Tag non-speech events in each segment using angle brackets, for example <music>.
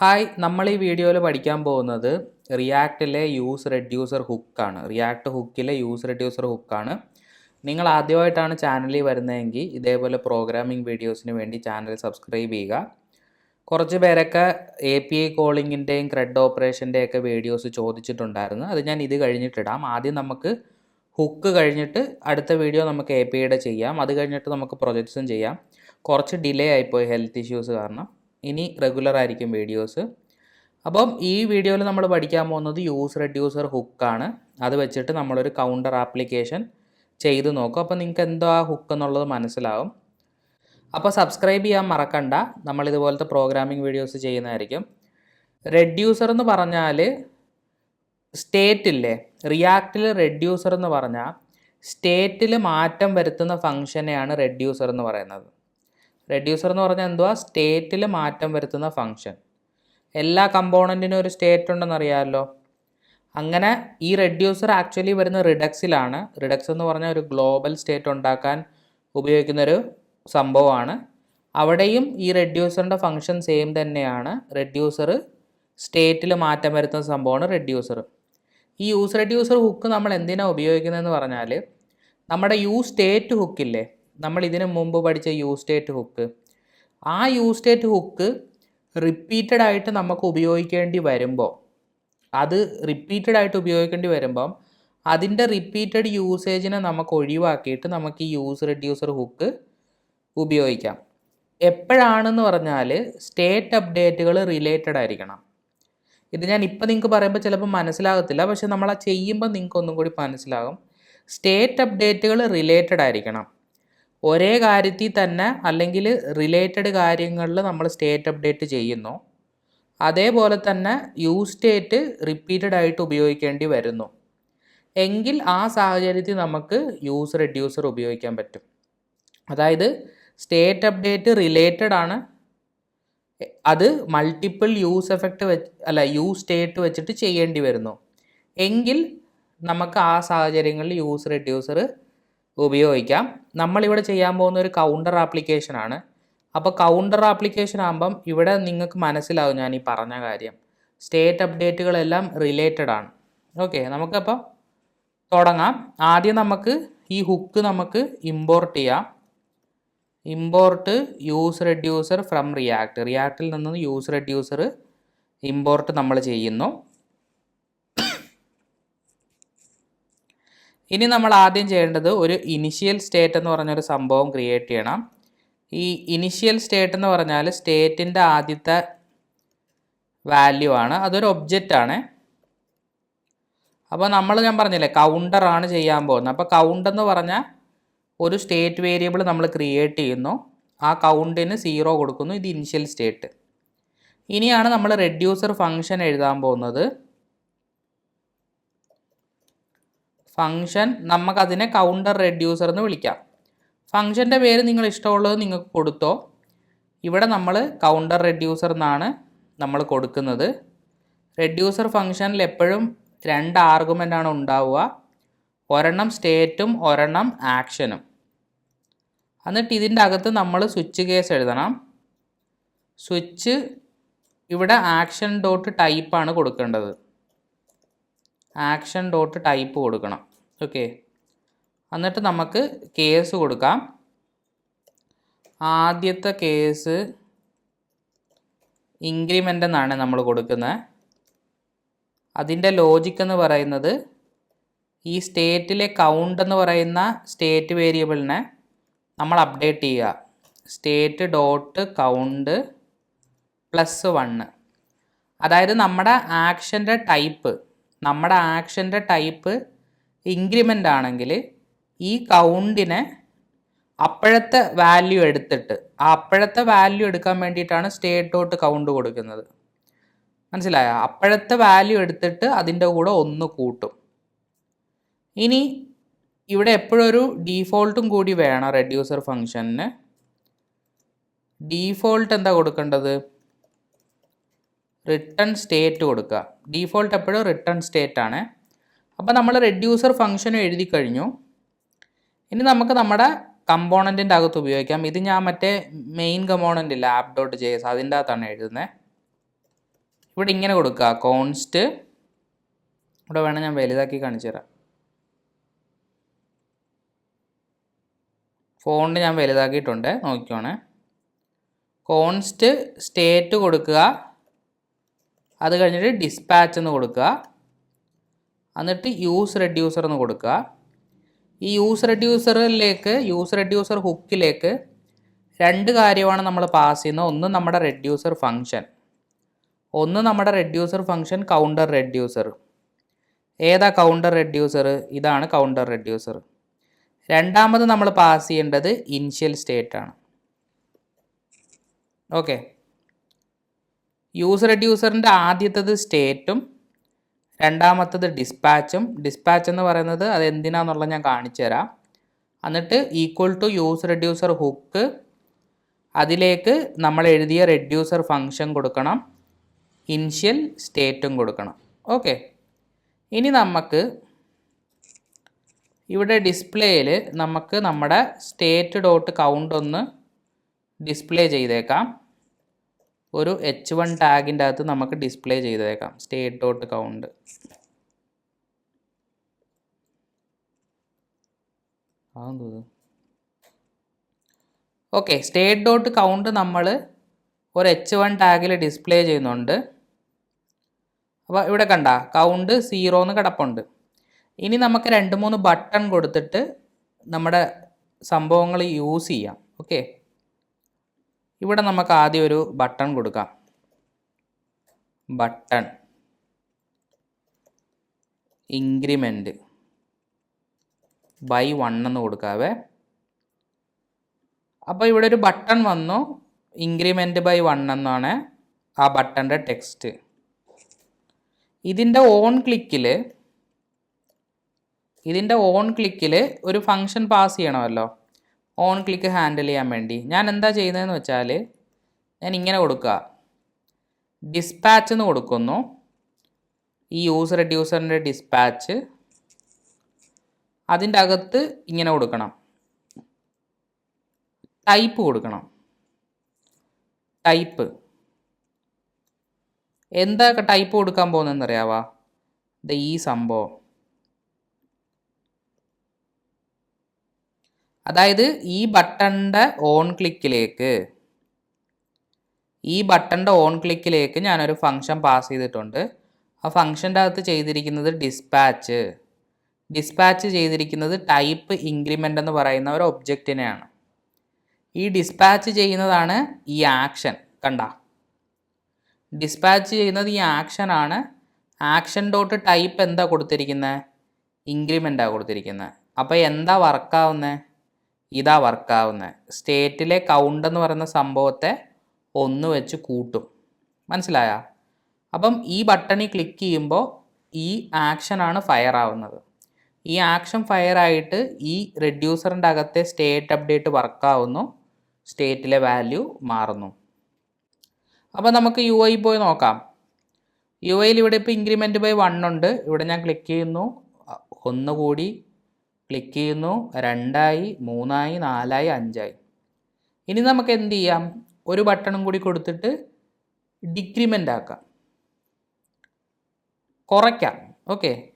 Hi നമ്മൾ ഈ വീഡിയോയിൽ പഠിക്കാൻ പോകുന്നത് റിയാക്റ്റിലെ യൂസ് റെഡ്യൂസർ ഹുക്കാണ് റിയാക്ട് ഹുക്കിലെ യൂസ് റെഡ്യൂസർ ഹുക്കാണ് നിങ്ങൾ ആദ്യമായിട്ടാണ് ചാനലിൽ വരുന്നതെങ്കിൽ ഇതേപോലെ പ്രോഗ്രാമിംഗ് വീഡിയോസിന് വേണ്ടി ചാനൽ സബ്സ്ക്രൈബ് ചെയ്യുക. കുറച്ച് പേരൊക്കെ എ പി ഐ കോളിങ്ങിന്റെയും ക്രെഡ് ഓപ്പറേഷന്റെയൊക്കെ വീഡിയോസ് ചോദിച്ചിട്ടുണ്ടായിരുന്നു. അത് ഞാൻ ഇത് കഴിഞ്ഞിട്ടിടാം ആദ്യം നമുക്ക് ഹുക്ക് കഴിഞ്ഞിട്ട് അടുത്ത വീഡിയോ നമുക്ക് എ പി ഐയുടെ ചെയ്യാം. അത് കഴിഞ്ഞിട്ട് നമുക്ക് പ്രൊജക്ട്സും ചെയ്യാം. കുറച്ച് ഡിലേ ആയിപ്പോയി ഹെൽത്ത് ഇഷ്യൂസ് കാരണം. ഇനി റെഗുലർ ആയിരിക്കും വീഡിയോസ് അപ്പം ഈ വീഡിയോയിൽ നമ്മൾ പഠിക്കാൻ പോകുന്നത് യൂസ് റെഡ്യൂസർ ഹുക്കാണ് അത് വെച്ചിട്ട് നമ്മളൊരു കൗണ്ടർ ആപ്ലിക്കേഷൻ ചെയ്ത് നോക്കും. അപ്പോൾ നിങ്ങൾക്ക് എന്തോ ആ ഹുക്ക് എന്നുള്ളത് മനസ്സിലാവും. അപ്പോൾ സബ്സ്ക്രൈബ് ചെയ്യാൻ മറക്കണ്ട. നമ്മളിതുപോലത്തെ പ്രോഗ്രാമിംഗ് വീഡിയോസ് ചെയ്യുന്നതായിരിക്കും. റെഡ്യൂസർ എന്ന് പറഞ്ഞാൽ സ്റ്റേറ്റ് ഇല്ലേ? റിയാക്റ്റിൽ റെഡ്യൂസർ എന്ന് പറഞ്ഞാൽ സ്റ്റേറ്റിൽ മാറ്റം വരുത്തുന്ന ഫംഗ്ഷനെയാണ് റെഡ്യൂസർ എന്ന് പറയുന്നത്. റെഡ്യൂസർ എന്ന് പറഞ്ഞാൽ എന്തുവാ? സ്റ്റേറ്റിൽ മാറ്റം വരുത്തുന്ന ഫങ്ഷൻ എല്ലാ കമ്പോണന്റിനും ഒരു സ്റ്റേറ്റ് ഉണ്ടെന്ന് അറിയാമല്ലോ. അങ്ങനെ ഈ റെഡ്യൂസർ ആക്ച്വലി വരുന്ന റിഡക്സിലാണ് റിഡക്സ് എന്ന് പറഞ്ഞാൽ ഒരു ഗ്ലോബൽ സ്റ്റേറ്റ് ഉണ്ടാക്കാൻ ഉപയോഗിക്കുന്നൊരു സംഭവമാണ്. അവിടെയും ഈ റെഡ്യൂസറിന്റെ ഫങ്ഷൻ സെയിം തന്നെയാണ്. റെഡ്യൂസർ സ്റ്റേറ്റിൽ മാറ്റം വരുത്തുന്ന സംഭവമാണ് റെഡ്യൂസർ ഈ യൂസ് റെഡ്യൂസർ ഹുക്ക് നമ്മൾ എന്തിനാണ് ഉപയോഗിക്കുന്നതെന്ന് പറഞ്ഞാൽ നമ്മുടെ യൂസ് സ്റ്റേറ്റ് ഹുക്കില്ലേ നമ്മൾ ഇതിനു മുമ്പ് പഠിച്ച യൂ സ്റ്റേറ്റ് ഹുക്ക് ആ യൂ സ്റ്റേറ്റ് ഹുക്ക് റിപ്പീറ്റഡ് ആയിട്ട് നമുക്ക് ഉപയോഗിക്കേണ്ടി വരുമ്പോൾ അത് റിപ്പീറ്റഡ് ആയിട്ട് ഉപയോഗിക്കേണ്ടി വരുമ്പം അതിന്റെ റിപ്പീറ്റഡ് യൂസേജിനെ നമുക്ക് ഒഴിവാക്കിയിട്ട് നമുക്ക് ഈ യൂസ് റെഡ്യൂസർ ഹുക്ക് ഉപയോഗിക്കാം. എപ്പോഴാണെന്ന് പറഞ്ഞാൽ സ്റ്റേറ്റ് അപ്ഡേറ്റുകൾ റിലേറ്റഡ് ആയിരിക്കണം. ഇത് ഞാൻ ഇപ്പം നിങ്ങൾക്ക് പറയുമ്പോൾ ചിലപ്പോൾ മനസ്സിലാകത്തില്ല പക്ഷെ നമ്മൾ ആ ചെയ്യുമ്പോൾ നിങ്ങൾക്ക് ഒന്നും കൂടി മനസ്സിലാകും. സ്റ്റേറ്റ് അപ്ഡേറ്റുകൾ റിലേറ്റഡ് ആയിരിക്കണം. ഒരേ കാര്യത്തിൽ തന്നെ അല്ലെങ്കിൽ റിലേറ്റഡ് കാര്യങ്ങളിൽ നമ്മൾ സ്റ്റേറ്റ് അപ്ഡേറ്റ് ചെയ്യുന്നു. അതേപോലെ തന്നെ യൂസ് സ്റ്റേറ്റ് റിപ്പീറ്റഡ് ആയിട്ട് ഉപയോഗിക്കേണ്ടി വരുന്നു. എങ്കിൽ ആ സാഹചര്യത്തിൽ നമുക്ക് യൂസ് റെഡ്യൂസർ ഉപയോഗിക്കാൻ പറ്റും. അതായത് സ്റ്റേറ്റ് അപ്ഡേറ്റ് റിലേറ്റഡ് ആണ്. അത് മൾട്ടിപ്പിൾ യൂസ് എഫക്റ്റ് വെച്ച് അല്ല യൂസ് സ്റ്റേറ്റ് വെച്ചിട്ട് ചെയ്യേണ്ടി വരുന്നു. എങ്കിൽ നമുക്ക് ആ സാഹചര്യങ്ങളിൽ യൂസ് റെഡ്യൂസർ ഉപയോഗിക്കാം. നമ്മളിവിടെ ചെയ്യാൻ പോകുന്ന ഒരു കൗണ്ടർ ആപ്ലിക്കേഷനാണ് അപ്പോൾ കൗണ്ടർ ആപ്ലിക്കേഷൻ ആകുമ്പം ഇവിടെ നിങ്ങൾക്ക് മനസ്സിലാവും ഞാൻ ഈ പറഞ്ഞ കാര്യം. സ്റ്റേറ്റ് അപ്ഡേറ്റുകളെല്ലാം റിലേറ്റഡ് ആണ്. ഓക്കെ നമുക്കപ്പോൾ തുടങ്ങാം. ആദ്യം നമുക്ക് ഈ ഹുക്ക് നമുക്ക് ഇമ്പോർട്ട് ചെയ്യാം. Import use reducer from React റിയാക്റ്റിൽ നിന്ന് യൂസ് റെഡ്യൂസർ ഇമ്പോർട്ട് നമ്മൾ ചെയ്യുന്നു. ഇനി നമ്മൾ ആദ്യം ചെയ്യേണ്ടത് ഒരു ഇനിഷ്യൽ സ്റ്റേറ്റ് എന്ന് പറഞ്ഞൊരു സംഭവം ക്രിയേറ്റ് ചെയ്യണം. ഈ ഇനിഷ്യൽ സ്റ്റേറ്റ് എന്ന് പറഞ്ഞാൽ സ്റ്റേറ്റിന്റെ ആദ്യത്തെ വാല്യൂ ആണ്. അതൊരു ഒബ്ജക്റ്റ് ആണ്. അപ്പോൾ നമ്മൾ ഞാൻ പറഞ്ഞില്ലേ കൗണ്ടറാണ് ചെയ്യാൻ പോകുന്നത്. അപ്പോൾ കൗണ്ട് എന്ന് പറഞ്ഞാൽ ഒരു സ്റ്റേറ്റ് വേരിയബിൾ നമ്മൾ ക്രിയേറ്റ് ചെയ്യുന്നു. ആ കൗണ്ടിന് സീറോ കൊടുക്കുന്നു. ഇത് ഇനിഷ്യൽ സ്റ്റേറ്റ് ഇനിയാണ് നമ്മൾ റെഡ്യൂസർ ഫംഗ്ഷൻ എഴുതാൻ പോകുന്നത്. ഫംഗ്ഷൻ നമുക്കതിനെ കൗണ്ടർ റെഡ്യൂസർ എന്ന് വിളിക്കാം. ഫംഗ്ഷന്റെ പേര് നിങ്ങൾ ഇഷ്ടമുള്ളത് നിങ്ങൾക്ക് കൊടുത്തോ. ഇവിടെ നമ്മൾ കൗണ്ടർ റെഡ്യൂസർ എന്നാണ് നമ്മൾ കൊടുക്കുന്നത്. റെഡ്യൂസർ ഫംഗ്ഷനിൽ എപ്പോഴും രണ്ട് ആർഗ്യുമെന്റ് ആണ് ഉണ്ടാവുക. ഒരെണ്ണം സ്റ്റേറ്റും ഒരെണ്ണം ആക്ഷനും എന്നിട്ട് ഇതിന്റെ അകത്ത് നമ്മൾ സ്വിച്ച് കേസ് എഴുതണം. സ്വിച്ച് ഇവിടെ ആക്ഷൻ ഡോട്ട് ടൈപ്പാണ് കൊടുക്കേണ്ടത്. ആക്ഷൻ ഡോട്ട് ടൈപ്പ് കൊടുക്കണം. ഓക്കെ എന്നിട്ട് നമുക്ക് കേസ് കൊടുക്കാം. ആദ്യത്തെ കേസ് ഇൻക്രിമെന്റ് എന്നാണ് നമ്മൾ കൊടുക്കുന്നത്. അതിന്റെ ലോജിക്ക് എന്ന് പറയുന്നത് ഈ സ്റ്റേറ്റിലെ കൗണ്ട് എന്ന് പറയുന്ന സ്റ്റേറ്റ് വേരിയബിളിനെ നമ്മൾ അപ്ഡേറ്റ് ചെയ്യുക. State dot count plus one അതായത് നമ്മുടെ ആക്ഷന്റെ ടൈപ്പ് നമ്മുടെ ആക്ഷന്റെ ടൈപ്പ് ഇൻക്രിമെന്റ് ആണെങ്കിൽ ഈ കൗണ്ടിനെ അപ്പോഴത്തെ വാല്യൂ എടുത്തിട്ട് ആ അപ്പോഴത്തെ വാല്യൂ എടുക്കാൻ വേണ്ടിയിട്ടാണ് സ്റ്റേറ്റ് ഡോട്ട് കൗണ്ട് കൊടുക്കുന്നത്. മനസ്സിലായോ? അപ്പോഴത്തെ വാല്യൂ എടുത്തിട്ട് അതിന്റെ കൂടെ ഒന്ന് കൂട്ടും. ഇനി ഇവിടെ എപ്പോഴൊരു ഡീഫോൾട്ടും കൂടി വേണം റെഡ്യൂസർ ഫങ്ഷന് ഡീഫോൾട്ട് എന്താ കൊടുക്കേണ്ടത്? റിട്ടേൺ സ്റ്റേറ്റ് കൊടുക്കുക. ഡീഫോൾട്ട് എപ്പോഴും റിട്ടേൺ സ്റ്റേറ്റ് ആണ്. അപ്പോൾ നമ്മൾ റെഡ്യൂസർ ഫംഗ്ഷനും എഴുതി കഴിഞ്ഞു. ഇനി നമുക്ക് നമ്മുടെ കമ്പോണന്റിന്റെ അകത്ത് ഉപയോഗിക്കാം. ഇത് ഞാൻ മറ്റേ മെയിൻ കമ്പോണന്റ് ഇല്ല ആപ്പ് ഡോട്ട് ജെ എസ് അതിന്റെ അകത്താണ് എഴുതുന്നത് ഇവിടെ ഇങ്ങനെ കൊടുക്കുക കോൺസ്റ്റ് ഇവിടെ വേണം ഞാൻ വലുതാക്കി കാണിച്ചു തരാം. ഫോണ്ട് ഞാൻ വലുതാക്കിയിട്ടുണ്ട് നോക്കിക്കോണേ. കോൺസ്റ്റ് സ്റ്റേറ്റ് കൊടുക്കുക. അത് കഴിഞ്ഞിട്ട് ഡിസ്പാച്ച് എന്ന് കൊടുക്കുക. എന്നിട്ട് യൂസ് റെഡ്യൂസർ എന്ന് കൊടുക്കുക. ഈ യൂസ് റെഡ്യൂസറിലേക്ക് യൂസ് റെഡ്യൂസർ ഹുക്കിലേക്ക് രണ്ട് കാര്യമാണ് നമ്മൾ പാസ് ചെയ്യുന്നത്. ഒന്ന് നമ്മുടെ റെഡ്യൂസർ ഫങ്ഷൻ ഒന്ന് നമ്മുടെ റെഡ്യൂസർ ഫങ്ഷൻ കൗണ്ടർ റെഡ്യൂസർ ഏതാ കൗണ്ടർ റെഡ്യൂസർ ഇതാണ് കൗണ്ടർ റെഡ്യൂസർ രണ്ടാമത് നമ്മൾ പാസ് ചെയ്യേണ്ടത് ഇനിഷ്യൽ സ്റ്റേറ്റ് ആണ്. ഓക്കെ യൂസ് റെഡ്യൂസറിന്റെ ആദ്യത്തത് സ്റ്റേറ്റും രണ്ടാമത്തത് ഡിസ്പാച്ചും ഡിസ്പാച്ച് എന്ന് പറയുന്നത് അത് എന്തിനാന്നുള്ളത് ഞാൻ കാണിച്ചു തരാം. എന്നിട്ട് equal to use reducer hook അതിലേക്ക് നമ്മൾ എഴുതിയ റെഡ്യൂസർ ഫങ്ഷൻ കൊടുക്കണം. ഇൻഷ്യൽ സ്റ്റേറ്റും കൊടുക്കണം. ഓക്കെ ഇനി നമുക്ക് ഇവിടെ ഡിസ്പ്ലേയിൽ നമുക്ക് നമ്മുടെ സ്റ്റേറ്റ് ഡോട്ട് കൗണ്ട് ഒന്ന് ഡിസ്പ്ലേ ചെയ്തേക്കാം. ഒരു എച്ച് വൺ ടാഗിന്റെ അകത്ത് നമുക്ക് ഡിസ്പ്ലേ ചെയ്തേക്കാം. State dot count okay state dot count നമ്മൾ ഒരു എച്ച് വൺ ടാഗിൽ ഡിസ്പ്ലേ ചെയ്യുന്നുണ്ട്. അപ്പോൾ ഇവിടെ കണ്ട കൗണ്ട് സീറോ എന്ന് കിടപ്പുണ്ട്. ഇനി നമുക്ക് രണ്ട് മൂന്ന് ബട്ടൺ കൊടുത്തിട്ട് നമ്മുടെ സംഭവങ്ങൾ യൂസ് ചെയ്യാം. ഓക്കെ ഇവിടെ നമുക്ക് ആദ്യം ഒരു ബട്ടൺ കൊടുക്കാം. ബട്ടൺ. ഇൻക്രിമെന്റ് ബൈ വൺ എന്ന് കൊടുക്കാവേ. അപ്പോൾ ഇവിടെ ഒരു ബട്ടൺ വന്നു. ഇൻക്രിമെന്റ് ബൈ വൺ എന്നാണ് ആ ബട്ടന്റെ ടെക്സ്റ്റ്. ഇതിന്റെ ഓൺ ക്ലിക്കിൽ ഇതിന്റെ ഓൺ ക്ലിക്കിൽ ഒരു ഫങ്ഷൻ പാസ് ചെയ്യണമല്ലോ. ഓൺ ക്ലിക്ക് ഹാൻഡിൽ ചെയ്യാൻ വേണ്ടി. ഞാൻ എന്താ ചെയ്യുന്നതെന്ന് വെച്ചാൽ ഞാൻ ഇങ്ങനെ കൊടുക്കുക. ഡിസ്പാച്ച് എന്ന് കൊടുക്കുന്നു. ഈ യൂസർ റെഡ്യൂസറിന്റെ ഡിസ്പാച്ച് അതിന്റെ അകത്ത് ഇങ്ങനെ കൊടുക്കണം. ടൈപ്പ് കൊടുക്കണം. ടൈപ്പ് എന്താ ടൈപ്പ് കൊടുക്കാൻ പോകുന്നതെന്ന് അറിയാവാ? ഈ സംഭവം. അതായത് ഈ ബട്ടണിന്റെ ഓൺ ക്ലിക്കിലേക്ക് ഈ ബട്ടണിന്റെ ഓൺ ക്ലിക്കിലേക്ക് ഞാനൊരു ഫങ്ഷൻ പാസ് ചെയ്തിട്ടുണ്ട്. ആ ഫങ്ഷന്റെ അകത്ത് ചെയ്തിരിക്കുന്നത് ഡിസ്പാച്ച്. ഡിസ്പാച്ച് ചെയ്തിരിക്കുന്നത് ടൈപ്പ് ഇൻക്രിമെന്റ് എന്ന് പറയുന്ന ഒരു ഒബ്ജക്റ്റിനെയാണ്. ഈ ഡിസ്പാച്ച് ചെയ്യുന്നതാണ് ഈ ആക്ഷൻ കണ്ട? ഡിസ്പാച്ച് ചെയ്യുന്നത് ഈ ആക്ഷനാണ് ആക്ഷൻ ഡോട്ട് ടൈപ്പ് എന്താ കൊടുത്തിരിക്കുന്നത് ഇൻക്രിമെന്റാണ് കൊടുത്തിരിക്കുന്നത് അപ്പോൾ എന്താ വർക്കാവുന്നത് ഇതാ വർക്കാവുന്നത്. സ്റ്റേറ്റിലെ കൗണ്ട് എന്ന് പറയുന്ന സംഭവത്തെ ഒന്ന് വെച്ച് കൂട്ടും. മനസ്സിലായ? അപ്പം ഈ ബട്ടണിൽ ക്ലിക്ക് ചെയ്യുമ്പോൾ ഈ ആക്ഷനാണ് ഫയർ ആവുന്നത്. ഈ ആക്ഷൻ ഫയർ ആയിട്ട് ഈ റെഡ്യൂസറിന്റെ അകത്തെ സ്റ്റേറ്റ് അപ്ഡേറ്റ് വർക്കാവുന്നു. സ്റ്റേറ്റിലെ വാല്യൂ മാറുന്നു. അപ്പോൾ നമുക്ക് യു ഐ പോയി നോക്കാം. യു ഐയിൽ ഇവിടെ ഇപ്പോൾ ഇൻക്രിമെന്റ് ബൈ വൺ ഉണ്ട്. ഇവിടെ ഞാൻ ക്ലിക്ക് ചെയ്യുന്നു. ഒന്ന് കൂടി ക്ലിക്ക് ചെയ്യുന്നു. രണ്ടായി മൂന്നായി നാലായി അഞ്ചായി. ഇനി നമുക്ക് എന്ത് ചെയ്യാം? ഒരു ബട്ടണും കൂടി കൊടുത്തിട്ട് ഡിക്രിമെന്റ് ആക്കാം. കുറയ്ക്കാം. ഓക്കെ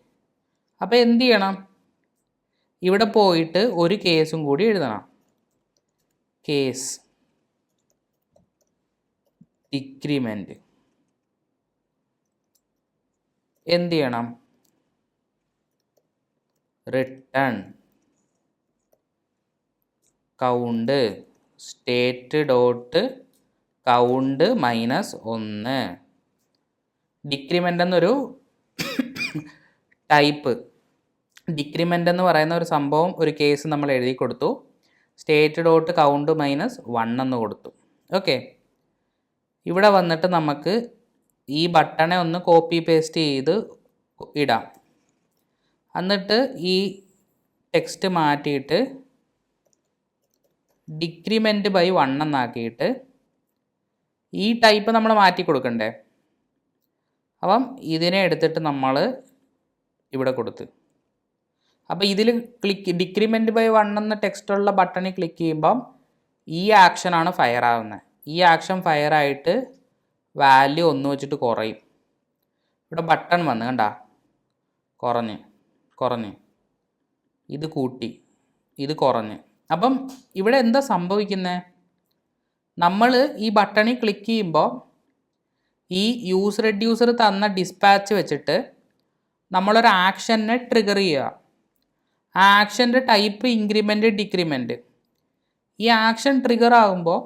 അപ്പോൾ എന്ത് ചെയ്യണം? ഇവിടെ പോയിട്ട് ഒരു കേസും കൂടി എഴുതണം. കേസ് ഡിക്രിമെന്റ് എന്ത് ചെയ്യണം? Return. Count. State dot count minus ഒന്ന്. ഡിക്രിമെന്റ് എന്നൊരു ടൈപ്പ്. ഡിക്രിമെന്റ് എന്ന് പറയുന്ന ഒരു സംഭവം ഒരു കേസ് നമ്മൾ എഴുതി കൊടുത്തു. State dot count minus one എന്ന് കൊടുത്തു. ഓക്കെ. ഇവിടെ വന്നിട്ട് നമുക്ക് ഈ ബട്ടണെ ഒന്ന് കോപ്പി പേസ്റ്റ് ചെയ്ത് ഇടാം. എന്നിട്ട് ഈ ടെക്സ്റ്റ് മാറ്റിയിട്ട് ഡിക്രിമെന്റ് ബൈ വൺ എന്നാക്കിയിട്ട് ഈ ടൈപ്പ് നമ്മൾ മാറ്റി കൊടുക്കണ്ടേ? അപ്പം ഇതിനെ എടുത്തിട്ട് നമ്മൾ ഇവിടെ കൊടുത്ത്. അപ്പോൾ ഇതിൽ ക്ലിക്ക് ഡിക്രിമെന്റ് ബൈ വൺ എന്ന ടെക്സ്റ്റുള്ള ബട്ടണിൽ ക്ലിക്ക് ചെയ്യുമ്പം ഈ ആക്ഷനാണ് ഫയർ ആവുന്നത് ഈ ആക്ഷൻ ഫയർ ആയിട്ട് വാല്യൂ ഒന്ന് വെച്ചിട്ട് കുറയും. ഇവിടെ ബട്ടൺ വന്ന് കണ്ട? കുറഞ്ഞ്. കുറഞ്ഞ്. ഇത് കൂട്ടി. ഇത് കുറഞ്ഞ്. അപ്പം ഇവിടെ എന്താ സംഭവിക്കുന്നത് നമ്മൾ ഈ ബട്ടണിൽ ക്ലിക്ക് ചെയ്യുമ്പോൾ ഈ യൂസ് റെഡ്യൂസർ തന്ന ഡിസ്പാച്ച് വെച്ചിട്ട് നമ്മളൊരു ആക്ഷനെ ട്രിഗർ ചെയ്യുക. ആ ആക്ഷന്റെ ടൈപ്പ് ഇൻക്രിമെന്റ് ഡിക്രിമെന്റ് ഈ ആക്ഷൻ ട്രിഗർ ആകുമ്പോൾ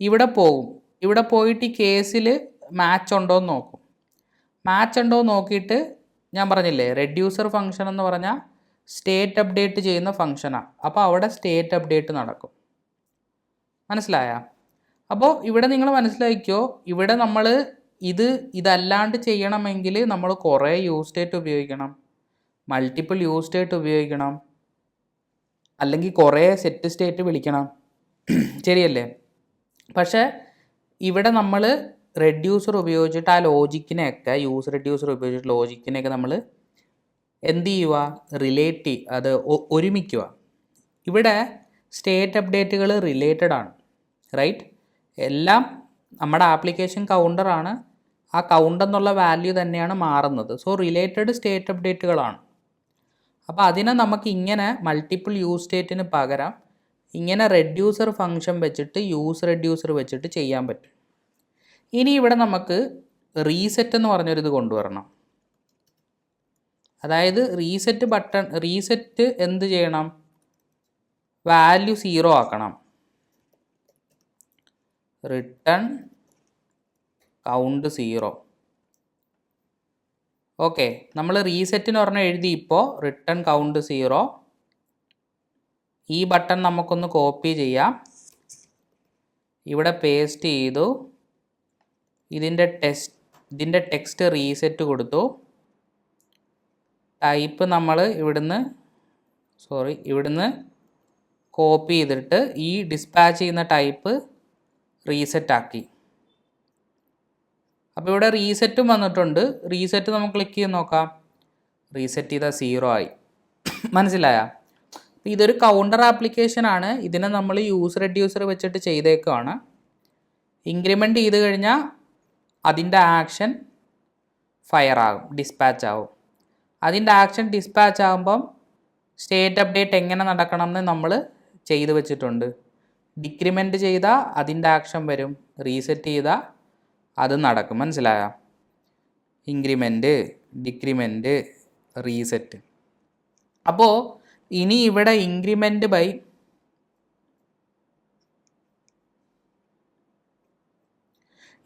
ഇവിടെ പോകും ഇവിടെ പോയിട്ട് ഈ കേസിൽ മാച്ച് ഉണ്ടോ എന്ന് നോക്കും. മാച്ച് ഉണ്ടോന്ന് നോക്കിയിട്ട് ഞാൻ പറഞ്ഞില്ലേ റെഡ്യൂസർ ഫംഗ്ഷൻ എന്ന് പറഞ്ഞാൽ സ്റ്റേറ്റ് അപ്ഡേറ്റ് ചെയ്യുന്ന ഫംഗ്ഷനാണ് അപ്പോൾ അവിടെ സ്റ്റേറ്റ് അപ്ഡേറ്റ് നടക്കും. മനസ്സിലായ? അപ്പോൾ ഇവിടെ നിങ്ങൾ മനസ്സിലാക്കിയോ ഇവിടെ നമ്മൾ ഇത് ഇതല്ലാണ്ട് ചെയ്യണമെങ്കിൽ നമ്മൾ കുറേ യൂസ് സ്റ്റേറ്റ് ഉപയോഗിക്കണം. മൾട്ടിപ്പിൾ യൂസ് സ്റ്റേറ്റ് ഉപയോഗിക്കണം. അല്ലെങ്കിൽ കുറേ സെറ്റ് സ്റ്റേറ്റ് വിളിക്കണം. <clears throat> ശരിയല്ലേ? പക്ഷേ ഇവിടെ നമ്മൾ റെഡ്യൂസർ ഉപയോഗിച്ചിട്ട് ആ ലോജിക്കിനെയൊക്കെ യൂസ് റെഡ്യൂസർ ഉപയോഗിച്ചിട്ട് ലോജിക്കിനെയൊക്കെ നമ്മൾ എന്ത് ചെയ്യുക? റിലേറ്റ് അത് ഒരുമിക്കുക. ഇവിടെ സ്റ്റേറ്റ് അപ്ഡേറ്റുകൾ റിലേറ്റഡ് ആണ് റൈറ്റ് എല്ലാം നമ്മുടെ ആപ്ലിക്കേഷൻ കൗണ്ടറാണ് ആ കൗണ്ട് എന്നുള്ള വാല്യൂ തന്നെയാണ് മാറുന്നത്. സോ റിലേറ്റഡ് സ്റ്റേറ്റ് അപ്ഡേറ്റുകളാണ് അപ്പോൾ അതിനെ നമുക്ക് ഇങ്ങനെ മൾട്ടിപ്പിൾ യൂസ് സ്റ്റേറ്റിന് പകരം ഇങ്ങനെ റെഡ്യൂസർ ഫംഗ്ഷൻ വെച്ചിട്ട് യൂസ് റെഡ്യൂസർ വെച്ചിട്ട് ചെയ്യാൻ പറ്റും. ഇനി ഇവിടെ നമുക്ക് റീസെറ്റ് എന്ന് പറഞ്ഞൊരിത് കൊണ്ടുവരണം. അതായത് റീസെറ്റ് ബട്ടൺ റീസെറ്റ് എന്ത് ചെയ്യണം? വാല്യൂ സീറോ ആക്കണം. റിട്ടേൺ കൗണ്ട് സീറോ ഓക്കെ നമ്മൾ റീസെറ്റിന് പറഞ്ഞാൽ എഴുതി ഇപ്പോൾ റിട്ടേൺ കൗണ്ട് സീറോ ഈ ബട്ടൺ നമുക്കൊന്ന് കോപ്പി ചെയ്യാം. ഇവിടെ പേസ്റ്റ് ചെയ്തു. ഇതിന്റെ ടെസ്റ്റ് ഇതിന്റെ ടെക്സ്റ്റ് റീസെറ്റ് കൊടുത്തു. ടൈപ്പ് നമ്മൾ ഇവിടുന്ന് സോറി ഇവിടുന്ന് കോപ്പി ചെയ്തിട്ട് ഈ ഡിസ്പാച്ച് ചെയ്യുന്ന ടൈപ്പ് റീസെറ്റ് ആക്കി. അപ്പോൾ ഇവിടെ റീസെറ്റും വന്നിട്ടുണ്ട്. റീസെറ്റ് നമുക്ക് ക്ലിക്ക് ചെയ്ത് നോക്കാം. റീസെറ്റ് ചെയ്താൽ സീറോ ആയി. മനസ്സിലായ? അപ്പോൾ ഇതൊരു കൗണ്ടർ ആപ്ലിക്കേഷനാണ് ഇതിനെ നമ്മൾ യൂസർ റെഡ്യൂസർ വെച്ചിട്ട് ചെയ്തേക്കുവാണ്. ഇൻക്രിമെന്റ് ചെയ്ത് കഴിഞ്ഞാൽ അതിന്റെ ആക്ഷൻ ഫയർ ആകും ഡിസ്പാച്ച് ആവും. അതിന്റെ ആക്ഷൻ ഡിസ്പാച്ച് ആകുമ്പം സ്റ്റേറ്റ് അപ്ഡേറ്റ് എങ്ങനെ നടക്കണം എന്ന് നമ്മൾ ചെയ്തു വെച്ചിട്ടുണ്ട്. ഡിക്രിമെന്റ് ചെയ്താൽ അതിന്റെ ആക്ഷൻ വരും റീസെറ്റ് ചെയ്താൽ അത് നടക്കും മനസ്സിലായ? ഇൻക്രിമെന്റ് ഡിക്രിമെന്റ് റീസെറ്റ് അപ്പോൾ ഇനി ഇവിടെ ഇൻക്രിമെന്റ് ബൈ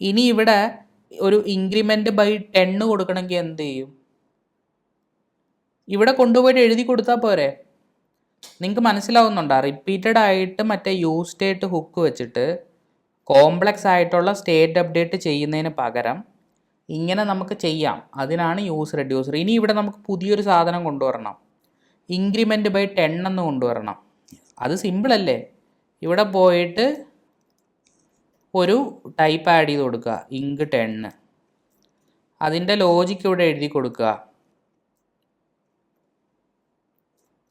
ഇനി ഇവിടെ ഒരു ഇൻക്രിമെന്റ് ബൈ ടെണ്ണ് കൊടുക്കണമെങ്കിൽ എന്ത് ചെയ്യും? ഇവിടെ കൊണ്ടുപോയിട്ട് എഴുതി കൊടുത്താൽ പോരെ? നിങ്ങൾക്ക് മനസ്സിലാവുന്നുണ്ടോ? റിപ്പീറ്റഡ് ആയിട്ട് മറ്റേ യൂസ് സ്റ്റേറ്റ് ഹുക്ക് വെച്ചിട്ട് കോംപ്ലക്സ് ആയിട്ടുള്ള സ്റ്റേറ്റ് അപ്ഡേറ്റ് ചെയ്യുന്നതിന് പകരം ഇങ്ങനെ നമുക്ക് ചെയ്യാം. അതിനാണ് യൂസ് റെഡ്യൂസർ ഇനി ഇവിടെ നമുക്ക് പുതിയൊരു സാധനം കൊണ്ടുവരണം. ഇൻക്രിമെന്റ് ബൈ ടെൻ എന്ന് കൊണ്ടുവരണം. അത് സിമ്പിളല്ലേ ഇവിടെ പോയിട്ട് ഒരു ടൈപ്പ് ആഡ് ചെയ്ത് കൊടുക്കുക. ഇങ്ക് ടെണ്ണ് അതിന്റെ ലോജിക്ക് ഇവിടെ എഴുതി കൊടുക്കുക.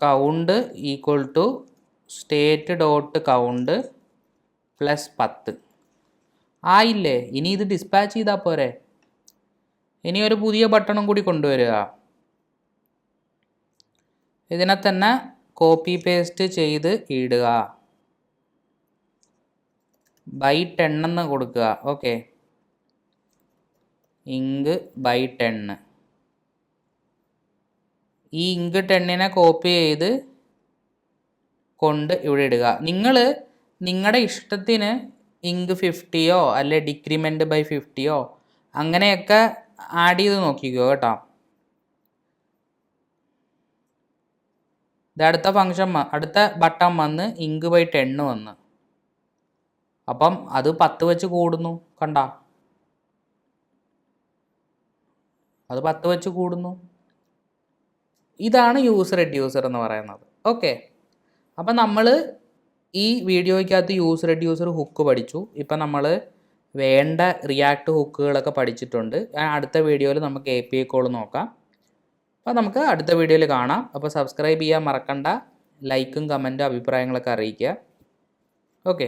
Count equal to state dot count plus പത്ത്. ആയില്ലേ? ഇനി ഇത് ഡിസ്പാച്ച് ചെയ്താൽ പോരെ. ഇനി ഒരു പുതിയ ബട്ടണും കൂടി കൊണ്ടുവരിക. ഇതിനെ തന്നെ കോപ്പി പേസ്റ്റ് ചെയ്ത് ഇടുക. ബൈ ടെൻ എന്ന് കൊടുക്കുക. ഓക്കെ ഇങ്ക് ബൈ ടെണ്ണ് ഈ ഇങ്ക് ടെണ്ണിനെ കോപ്പി ചെയ്ത് കൊണ്ട് ഇവിടെ ഇടുക. നിങ്ങൾ നിങ്ങളുടെ ഇഷ്ടത്തിന് ഇങ്ക് ഫിഫ്റ്റിയോ അല്ലെ ഡിക്രിമെന്റ് ബൈ ഫിഫ്റ്റിയോ അങ്ങനെയൊക്കെ ആഡ് ചെയ്ത് നോക്കിക്കോ കേട്ടോ. ഇത് അടുത്ത ഫങ്ഷൻ അടുത്ത ബട്ടൺ വന്ന് ഇങ്ക് ബൈ ടെണ്ണ് വന്ന്. അപ്പം അത് പത്ത് വെച്ച് കൂടുന്നു കണ്ട? അത് പത്ത് വെച്ച് കൂടുന്നു. ഇതാണ് യൂസ് റെഡ്യൂസർ എന്ന് പറയുന്നത്. ഓക്കെ അപ്പം നമ്മൾ ഈ വീഡിയോയ്ക്കകത്ത് യൂസ് റെഡ്യൂസർ ഹുക്ക് പഠിച്ചു. ഇപ്പം നമ്മൾ വേണ്ട റിയാക്ട് ഹുക്കുകളൊക്കെ പഠിച്ചിട്ടുണ്ട്. അടുത്ത വീഡിയോയിൽ നമുക്ക് എ പി കോൾ നോക്കാം. അപ്പോൾ നമുക്ക് അടുത്ത വീഡിയോയിൽ കാണാം. അപ്പോൾ സബ്സ്ക്രൈബ് ചെയ്യാൻ മറക്കണ്ട. ലൈക്കും കമന്റും അഭിപ്രായങ്ങളൊക്കെ അറിയിക്കുക. ഓക്കെ